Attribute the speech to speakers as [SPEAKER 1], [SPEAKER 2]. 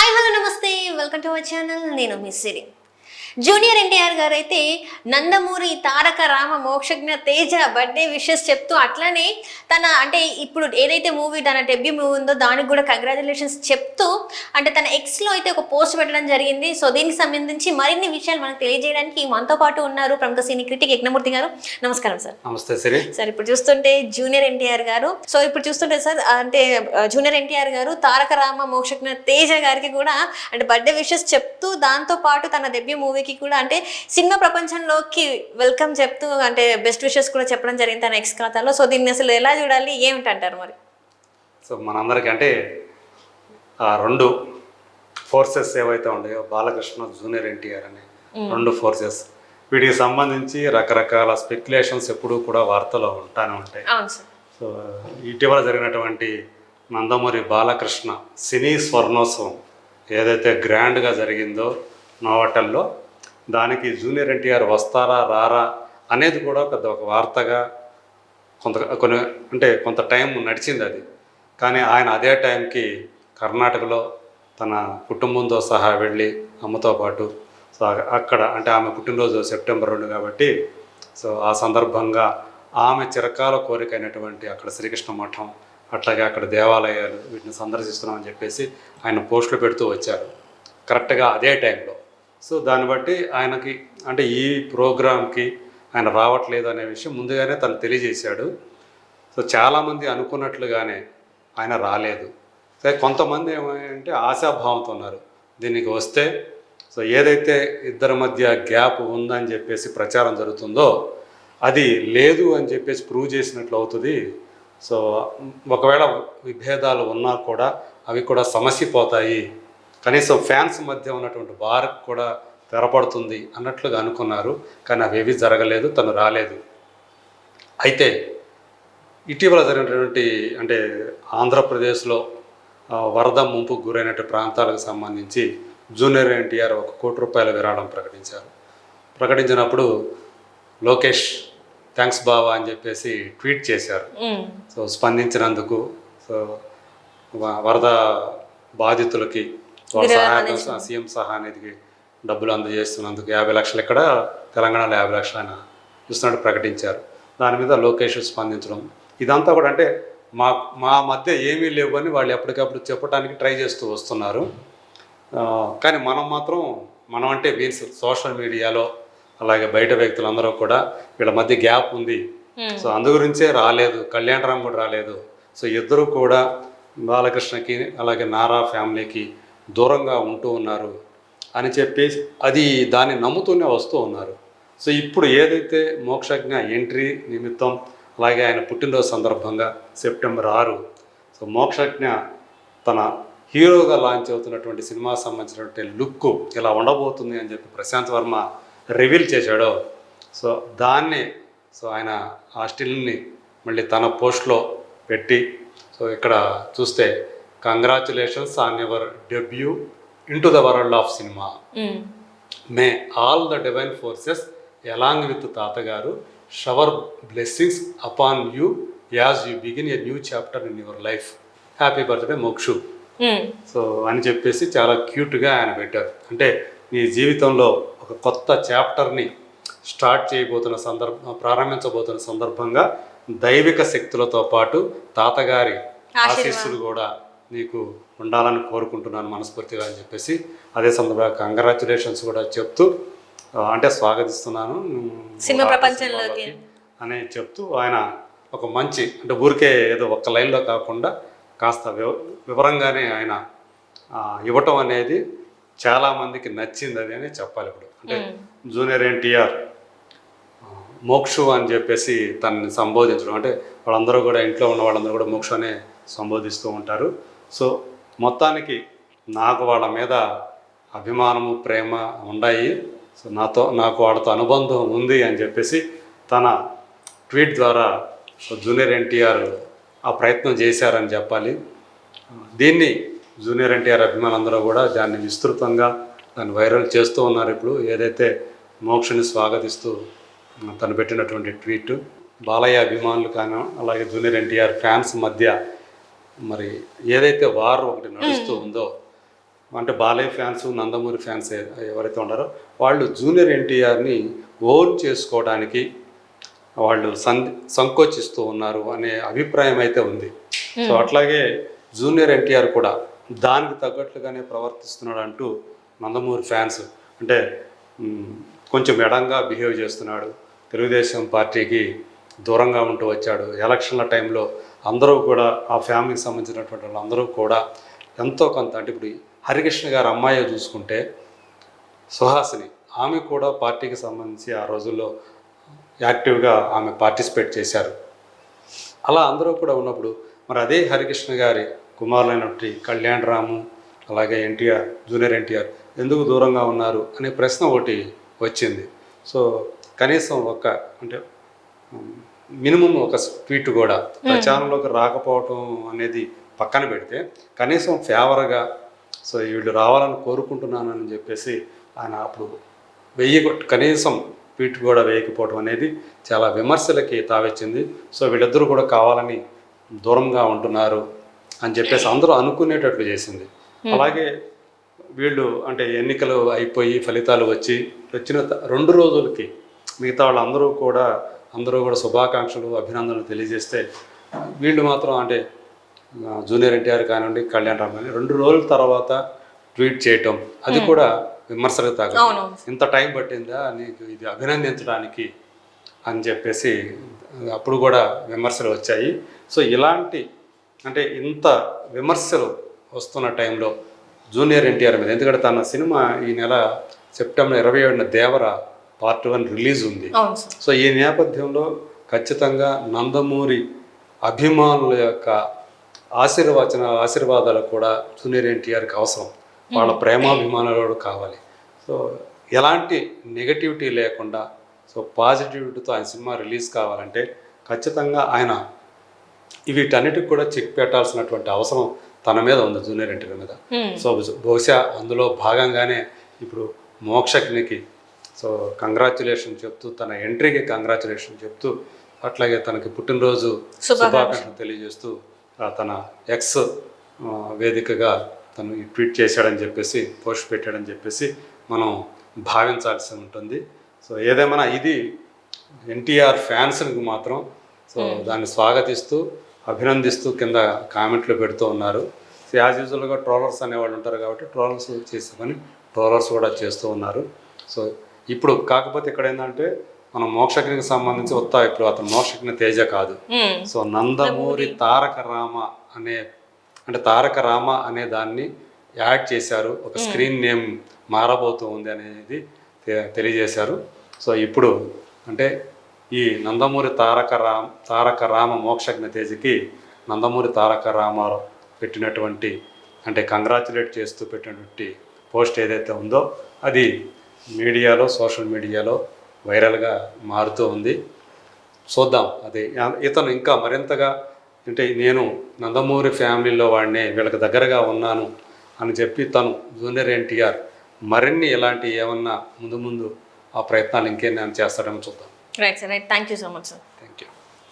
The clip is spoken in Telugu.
[SPEAKER 1] Hi hello namaste welcome to our channel. నేను మిస్ సిరి. జూనియర్ ఎన్టీఆర్ గారు అయితే నందమూరి తారక రామ మోక్షజ్ఞ తేజ బర్త్డే విషెస్ చెప్తూ అట్లనే తన అంటే ఇప్పుడు ఏదైతే మూవీ తన డెబ్యూ మూవీ ఉందో దానికి కూడా కంగ్రాచులేషన్స్ చెప్తూ అంటే తన ఎక్స్లో అయితే ఒక పోస్ట్ పెట్టడం జరిగింది. సో దీనికి సంబంధించి మరిన్ని విషయాలు మనకు తెలియజేయడానికి మనతో పాటు ఉన్నారు ప్రముఖ సినీ క్రిటిక్ యజ్ఞమూర్తి గారు. నమస్కారం సార్.
[SPEAKER 2] నమస్తే సిరి.
[SPEAKER 1] సార్ ఇప్పుడు చూస్తుంటే జూనియర్ ఎన్టీఆర్ గారు సో ఇప్పుడు చూస్తుంటే సార్ అంటే జూనియర్ ఎన్టీఆర్ గారు తారక రామ మోక్షజ్ఞ తేజ గారికి కూడా అంటే బర్త్డే విషెస్ చెప్తూ దాంతో పాటు తన డెబ్యూ మూవీకి కూడా అంటే సినిమా ప్రపంచంలోకి వెల్కమ్ చెప్తూ అంటే బెస్ట్ విషెస్ కూడా చెప్పడం జరిగింది తన ఎక్స్ ఖాతాలో. సో దీన్ని అసలు ఎలా చూడాలి ఏమిటంటారు మరి?
[SPEAKER 2] సో మనందరికీ అంటే ఆ రెండు ఫోర్సెస్ ఏవైతే ఉన్నాయో బాలకృష్ణ జూనియర్ ఎన్టీఆర్ అనే రెండు ఫోర్సెస్ వీటికి సంబంధించి రకరకాల స్పెక్యులేషన్స్ ఎప్పుడూ కూడా వార్తలో ఉంటానే ఉంటాయి. సో ఇటీవల జరిగినటువంటి నందమూరి బాలకృష్ణ సినీ స్వర్ణోత్సవం ఏదైతే గ్రాండ్గా జరిగిందో నోవటల్లో దానికి జూనియర్ ఎన్టీఆర్ వస్తారా రారా అనేది కూడా పెద్ద ఒక వార్తగా కొంత కొన్ని అంటే కొంత టైం నడిచింది అది. కానీ ఆయన అదే టైంకి కర్ణాటకలో తన కుటుంబంతో సహా వెళ్ళి అమ్మతో పాటు సో అక్కడ అంటే ఆమె పుట్టినరోజు సెప్టెంబర్ రెండు కాబట్టి సో ఆ సందర్భంగా ఆమె చిరకాల కోరిక అయినటువంటి అక్కడ శ్రీకృష్ణ మఠం అట్లాగే అక్కడ దేవాలయాలు వీటిని సందర్శిస్తున్నామని చెప్పేసి ఆయన పోస్టులు పెడుతూ వచ్చారు. కరెక్ట్గా అదే టైంలో సో దాన్ని బట్టి ఆయనకి అంటే ఈ ప్రోగ్రామ్కి ఆయన రావట్లేదు అనే విషయం ముందుగానే తను తెలియజేశాడు. సో చాలామంది అనుకున్నట్లుగానే ఆయన రాలేదు. సరే కొంతమంది ఏమంటే ఆశాభావంతో ఉన్నారు. దీనికి వస్తే సో ఏదైతే ఇద్దరి మధ్య గ్యాప్ ఉందని చెప్పేసి ప్రచారం జరుగుతుందో అది లేదు అని చెప్పేసి ప్రూవ్ చేసినట్లు అవుతుంది. సో ఒకవేళ విభేదాలు ఉన్నా కూడా అవి కూడా సమసిపోతాయి. కనీసం ఫ్యాన్స్ మధ్య ఉన్నటువంటి వార్ కూడా తెరపడుతుంది అన్నట్లుగా అనుకున్నారు. కానీ అవేవి జరగలేదు తను రాలేదు. అయితే ఇటీవల జరిగినటువంటి అంటే ఆంధ్రప్రదేశ్లో వరద ముంపుకు గురైనటువంటి ప్రాంతాలకు సంబంధించి జూనియర్ ఎన్టీఆర్ ఒక కోటి రూపాయల విరాళం ప్రకటించారు. ప్రకటించినప్పుడు లోకేష్ థ్యాంక్స్ బావా అని చెప్పేసి ట్వీట్ చేశారు. సో స్పందించినందుకు సో వరద బాధితులకి వాళ్ళ సహాయ సీఎం సహాయానికి డబ్బులు అందజేస్తున్నందుకు యాభై లక్షలు ఇక్కడ తెలంగాణలో యాభై లక్షలు ఆయన ఇస్తున్నట్టు ప్రకటించారు. దాని మీద లోకేష్ స్పందించడం. ఇదంతా కూడా అంటే మా మా మధ్య ఏమీ లేవు అని వాళ్ళు ఎప్పటికప్పుడు చెప్పడానికి ట్రై చేస్తూ వస్తున్నారు. కానీ మనం మాత్రం మనం అంటే మీన్స్ సోషల్ మీడియాలో అలాగే బయట వ్యక్తులందరూ కూడా వీళ్ళ మధ్య గ్యాప్ ఉంది. సో అందు గురించే రాలేదు. కళ్యాణరామ్ కూడా రాలేదు. సో ఇద్దరు కూడా బాలకృష్ణకి అలాగే నారా ఫ్యామిలీకి దూరంగా ఉంటూ ఉన్నారు అని చెప్పి అది దాన్ని నమ్ముతూనే వస్తూ ఉన్నారు. సో ఇప్పుడు ఏదైతే మోక్షజ్ఞ ఎంట్రీ నిమిత్తం అలాగే ఆయన పుట్టినరోజు సందర్భంగా సెప్టెంబర్ ఆరు సో మోక్షజ్ఞ తన హీరోగా లాంచ్ అవుతున్నటువంటి సినిమా సంబంధించినటువంటి లుక్ ఇలా ఉండబోతుంది అని చెప్పి ప్రశాంత్ వర్మ రివీల్ చేశాడో. సో దాన్ని సో ఆయన ఆ స్టిల్ని మళ్ళీ తన పోస్ట్లో పెట్టి సో ఇక్కడ చూస్తే congratulations on your debut into the world of cinema. May all the divine forces along with తాతగారు shower blessings upon you as you begin a new chapter in your life happy birthday Mokshu. So అని చెప్పేసి చాలా క్యూట్గా ఆయన పెట్టారు. అంటే నీ జీవితంలో ఒక కొత్త చాప్టర్ని స్టార్ట్ చేయబోతున్న సందర్భ ప్రారంభించబోతున్న సందర్భంగా దైవిక శక్తులతో పాటు తాతగారి ఆశీస్సులు కూడా నీకు ఉండాలని కోరుకుంటున్నాను మనస్ఫూర్తిగా అని చెప్పేసి అదే సందర్భంగా కంగ్రాచులేషన్స్ కూడా చెప్తూ అంటే స్వాగతిస్తున్నాను.
[SPEAKER 1] సినిమా ప్రపంచంలోకి.
[SPEAKER 2] అని చెప్తూ ఆయన ఒక మంచి అంటే ఊరికే ఏదో ఒక్క లైన్లో కాకుండా కాస్త వివ వివరంగానే ఆయన ఇవ్వటం అనేది చాలామందికి నచ్చింది అది అని చెప్పాలి ఇప్పుడు. అంటే జూనియర్ ఎన్టీఆర్ మోక్షు అని చెప్పేసి తనని సంబోధించడం. అంటే వాళ్ళందరూ కూడా ఇంట్లో ఉన్న వాళ్ళందరూ కూడా మోక్షు అనే సంబోధిస్తూ ఉంటారు. సో మొత్తానికి నాకు వాళ్ళ మీద అభిమానము ప్రేమ ఉన్నాయి సో నాతో నాకు వాళ్ళతో అనుబంధం ఉంది అని చెప్పేసి తన ట్వీట్ ద్వారా జూనియర్ ఎన్టీఆర్ ఆ ప్రయత్నం చేశారని చెప్పాలి. దీన్ని జూనియర్ ఎన్టీఆర్ అభిమానులందరూ కూడా దాన్ని విస్తృతంగా దాన్ని వైరల్ చేస్తూ ఉన్నారు ఇప్పుడు. ఏదైతే మోక్షని స్వాగతిస్తూ తను పెట్టినటువంటి ట్వీట్ బాలయ్య అభిమానులు కానీ అలాగే జూనియర్ ఎన్టీఆర్ ఫ్యాన్స్ మధ్య మరి ఏదైతే వార్ ఒకటి నడుస్తూ ఉందో అంటే బాలయ్య ఫ్యాన్స్ నందమూరి ఫ్యాన్స్ ఎవరైతే ఉన్నారో వాళ్ళు జూనియర్ ఎన్టీఆర్ని ఓన్ చేసుకోవడానికి వాళ్ళు సం సంకోచిస్తూ ఉన్నారు అనే అభిప్రాయం అయితే ఉంది. సో అట్లాగే జూనియర్ ఎన్టీఆర్ కూడా దానికి తగ్గట్లుగానే ప్రవర్తిస్తున్నాడు అంటూ నందమూరి ఫ్యాన్స్ అంటే కొంచెం ఎడంగా బిహేవ్ చేస్తున్నాడు. తెలుగుదేశం పార్టీకి దూరంగా ఉంటూ వచ్చాడు. ఎలక్షన్ల టైంలో అందరూ కూడా ఆ ఫ్యామిలీకి సంబంధించినటువంటి వాళ్ళు అందరూ కూడా ఎంతో కొంత అంటే ఇప్పుడు హరికృష్ణ గారి అమ్మాయి చూసుకుంటే సుహాసిని ఆమె కూడా పార్టీకి సంబంధించి ఆ రోజుల్లో యాక్టివ్గా ఆమె పార్టిసిపేట్ చేశారు. అలా అందరూ కూడా ఉన్నప్పుడు మరి అదే హరికృష్ణ గారి కుమారులైనటువంటి కళ్యాణ్ రాము అలాగే ఎన్టీఆర్ జూనియర్ ఎన్టీఆర్ ఎందుకు దూరంగా ఉన్నారు అనే ప్రశ్న ఒకటి వచ్చింది. సో కనీసం ఒక అంటే మినిమం ఒక ట్వీట్ కూడా ప్రచారంలోకి రాకపోవటం అనేది పక్కన పెడితే కనీసం ఫేవర్గా సో వీళ్ళు రావాలని కోరుకుంటున్నానని చెప్పేసి ఆయన అప్పుడు వెయ్యి కనీసం ట్వీట్ కూడా వేయకపోవడం అనేది చాలా విమర్శలకి తావెచ్చింది. సో వీళ్ళిద్దరూ కూడా కావాలని దూరంగా ఉంటున్నారు అని చెప్పేసి అందరూ అనుకునేటట్లు చేసింది. అలాగే వీళ్ళు అంటే ఎన్నికలు అయిపోయి ఫలితాలు వచ్చి వచ్చిన రెండు రోజులకి మిగతా వాళ్ళందరూ కూడా అందరూ కూడా శుభాకాంక్షలు అభినందనలు తెలియజేస్తే వీళ్ళు మాత్రం అంటే జూనియర్ ఎన్టీఆర్ కానివ్వండి కళ్యాణ్ రామ్ కానీ రెండు రోజుల తర్వాత ట్వీట్ చేయటం అది కూడా విమర్శలకు తాగదు
[SPEAKER 1] అవును.
[SPEAKER 2] ఇంత టైం పట్టిందా నీకు ఇది అభినందించడానికి అని చెప్పేసి అప్పుడు కూడా విమర్శలు వచ్చాయి. సో ఇలాంటి అంటే ఇంత విమర్శలు వస్తున్న టైంలో జూనియర్ ఎన్టీఆర్ మీద ఎందుకంటే తన సినిమా ఈ నెల సెప్టెంబర్ ఇరవై ఏడున దేవర పార్ట్ వన్ రిలీజ్ ఉంది. సో ఈ నేపథ్యంలో ఖచ్చితంగా నందమూరి అభిమానుల యొక్క ఆశీర్వచన ఆశీర్వాదాలు కూడా జూనియర్ ఎన్టీఆర్కి అవసరం. వాళ్ళ ప్రేమాభిమానాలు కావాలి. సో ఎలాంటి నెగటివిటీ లేకుండా సో పాజిటివిటీతో ఆయన సినిమా రిలీజ్ కావాలంటే ఖచ్చితంగా ఆయన వీటన్నిటికి కూడా చెక్ పెట్టాల్సినటువంటి అవసరం తన మీద ఉంది జూనియర్ ఎన్టీఆర్ మీద. సో బహుశా అందులో భాగంగానే ఇప్పుడు మోక్షజ్ఞకి సో కంగ్రాచులేషన్ చెప్తూ తన ఎంట్రీకి కంగ్రాచులేషన్ చెప్తూ అట్లాగే తనకి పుట్టినరోజు శుభాకాంక్షలు. తెలియజేస్తూ తన ఎక్స్ వేదికగా తను ఈ ట్వీట్ చేశాడని చెప్పేసి పోస్ట్ పెట్టాడని చెప్పేసి మనం భావించాల్సి ఉంటుంది. సో ఏదేమైనా ఇది ఎన్టీఆర్ ఫ్యాన్స్కి మాత్రం సో దాన్ని స్వాగతిస్తూ అభినందిస్తూ కింద కామెంట్లు పెడుతూ ఉన్నారు. సో యాజ్ యూజువల్గా ట్రోలర్స్ అనేవాళ్ళు ఉంటారు కాబట్టి ట్రోలర్స్ చేసుకొని ట్రోలర్స్ కూడా చేస్తూ ఉన్నారు. సో ఇప్పుడు కాకపోతే ఇక్కడ ఏంటంటే మనం మోక్షజ్ఞకి సంబంధించి ఉత్తా ఇప్పుడు అతను మోక్షజ్ఞ తేజ కాదు. సో నందమూరి తారక రామ అనే అంటే తారక రామ అనే దాన్ని యాడ్ చేశారు. ఒక స్క్రీన్ నేమ్ మారబోతూ ఉంది అనేది తెలియజేశారు. సో ఇప్పుడు అంటే ఈ నందమూరి తారక రామ తారక రామ మోక్షజ్ఞ తేజకి నందమూరి తారక రామారావు పెట్టినటువంటి అంటే కంగ్రాచులేట్ చేస్తూ పెట్టినటువంటి పోస్ట్ ఏదైతే ఉందో అది మీడియాలో సోషల్ మీడియాలో వైరల్గా మారుతూ ఉంది. చూద్దాం. అది ఇతను ఇంకా మరింతగా అంటే నేను నందమూరి ఫ్యామిలీలో వాడినే వీళ్ళకి దగ్గరగా ఉన్నాను అని చెప్పి తను జూనియర్ ఎన్టీఆర్ మరిన్ని ఇలాంటి ఏమన్నా ముందు ముందు ఆ ప్రయత్నాలు ఇంకేమైనా చేస్తాడని చూద్దాం.
[SPEAKER 1] Right sir right thank you so much sir